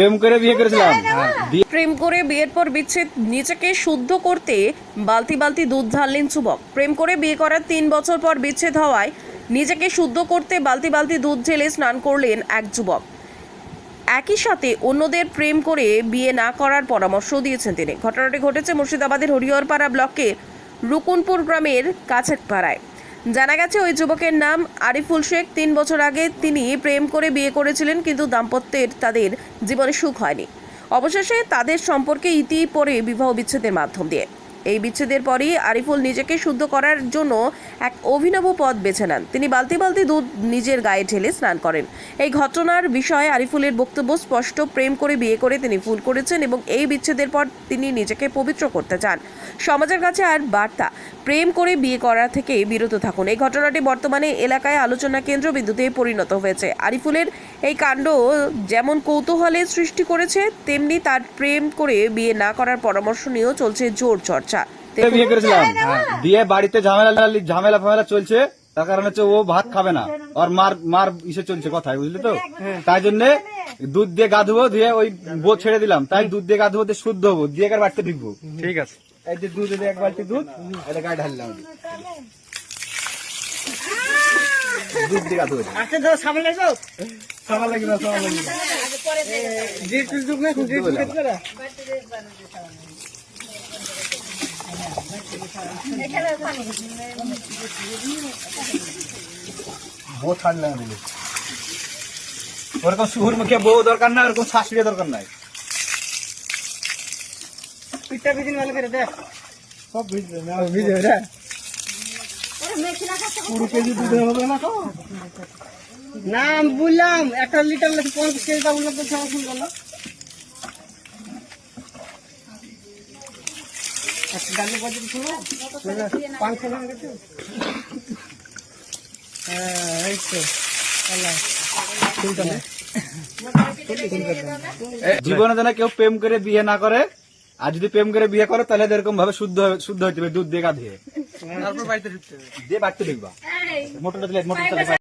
প্রেম করে বিয়ে করেছিলাম। বিয়ে প্রেম করে বিয়ের পর বিচ্ছেদ নিজেকে শুদ্ধ করতে বালতি বালতি দুধ ঢাললেন যুবক। প্রেম করে বিয়ে করার তিন বছর পর বিচ্ছেদ হওয়ায় নিজেকে শুদ্ধ করতে বালতি বালতি দুধ ঢেলে স্নান করলেন এক যুবক। একই সাথে অন্যদের প্রেম করে বিয়ে না করার পরামর্শ দিয়েছেন তিনি। ঘটনাটি ঘটেছে মুর্শিদাবাদের হরিহরপাড়া ব্লকের রুকুনপুর গ্রামের কাছের পাড়ায় জানা গেছে, ওই যুবকের নাম আরিফুল শেখ। তিন বছর আগে তিনি প্রেম করে বিয়ে করেছিলেন, কিন্তু দাম্পত্যের তাদের জীবনে সুখ হয়নি। অবশেষে তাদের সম্পর্কে ইতি পরে বিবাহ বিচ্ছেদের মাধ্যম দিয়ে। এই বিচ্ছেদের পরই আরিফুল নিজেকে শুদ্ধ করার জন্য এক অভিনব পথ বেছে নেন। তিনি বালতি বালতি দুধ নিজের গায়ে ঢেলে স্নান করেন। এই ঘটনার বিষয়ে আরিফুলের বক্তব্য স্পষ্ট, প্রেম করে বিয়ে করে তিনি ফুল করেছেন এবং এই বিচ্ছেদের পর তিনি নিজেকে পবিত্র করতে চান। সমাজের কাছে আর বার্তা, প্রেম করে বিয়ে করা থেকে বিরত থাকুন। এই ঘটনাটি বর্তমানে এলাকায় আলোচনা কেন্দ্র কেন্দ্রবিন্দুতে পরিণত হয়েছে। আরিফুলের এই কাণ্ড যেমন কৌতূহলের সৃষ্টি করেছে, তেমনি তার প্রেম করে বিয়ে না করার পরামর্শ নিয়েও চলছে জোর চর্চা। বিয়ে করেছিলাম? দিয়ে বাড়িতে ঝামেলা ঝামেলা ফামেলা চলছে তার কারণ হচ্ছে ও ভাত খাবে না। আর মার মার ইসে চলছে কথায় বুঝলি তো? তাই জন্য দুধ দিয়ে গা ধুবো দিয়ে ওই বো ছেড়ে দিলাম। তাই দুধ দিয়ে গা ধুবো দিয়ে শুদ্ধ হব দিয়ে একার বাড়িতে ঢুকবো। ঠিক আছে। এই যে দুধ এক বালতি দুধ এটা গায়ে ঢাললাম দুধ দিয়ে গা ধুবো। আচ্ছা ধর সামনে লাগো সামাল লাগি না সামাল লাগি না। জি তুই দুক না তুই দুক করে বউ ছাড়লে না দিলে ওরকম শুহুর মুখে বউ দরকার না ওরকম শাশুড়ি দরকার নাই। পিঠটা বিদিন ভালো করে দেখ সব ভিজবে না ভিজবে রে কুড়ি কেজি দুধ হবে না তো? না বললাম একটা লিটার লাগে পঞ্চাশ কেজি দাম বললাম তো ছাড়া শুনব না জীবনে যেন কেউ প্রেম করে বিয়ে না করে আর যদি প্রেম করে বিয়ে করে তাহলে এরকম ভাবে শুদ্ধ শুদ্ধ হইতে হবে দুধ দিয়ে গা ধুয়ে। তারপর বাড়িতে ঢুকতে হবে। দিয়ে বাড়তে দেখবা মোটরটা দিলে মোটরটা